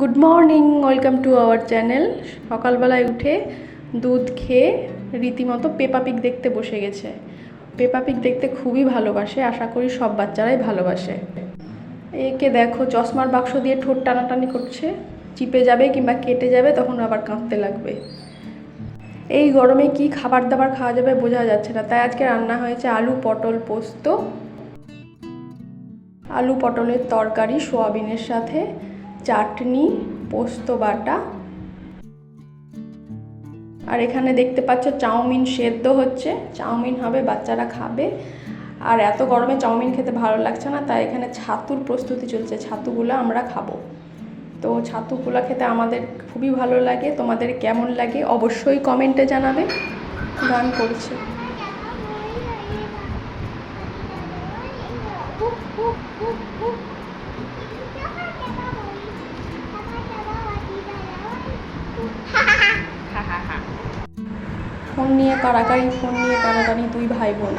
Good morning welcome to our channel সকালবেলায় উঠে দুধ খেয়ে রীতিমতো পেপা পিক দেখতে বসে গেছে। পেপা পিক দেখতে খুবই ভালোবাসে, আশা করি সব বাচ্চারাই ভালোবাসে। একে দেখো, চশমার বাক্স দিয়ে ঠোঁট টানাটানি করছে। চিপে যাবে কিংবা কেটে যাবে, তখন আবার কাঁপতে লাগবে। এই গরমে কি খাবার দাবার খাওয়া যাবে বোঝা যাচ্ছে না। তাই আজকে রান্না হয়েছে আলু পটল পোস্ত। আলু পটলের তরকারি, সোয়াবিনের সাথে। চাটনি, পোস্ত বাটা। আর এখানে দেখতে পাচ্ছ চাউমিন সেদ্ধ হচ্ছে। চাউমিন হবে, বাচ্চারা খাবে। আর এত গরমে চাউমিন খেতে ভালো লাগছে না, তাই এখানে ছাতুর প্রস্তুতি চলছে। ছাতুগুলো আমরা খাব। তো ছাতুগুলো খেতে আমাদের খুবই ভালো লাগে। তোমাদের কেমন লাগে অবশ্যই কমেন্টে জানাবে। গান করছে। ফোন নিয়ে কারাকারি ফোন নিয়ে কারাকারি দুই ভাই বোন।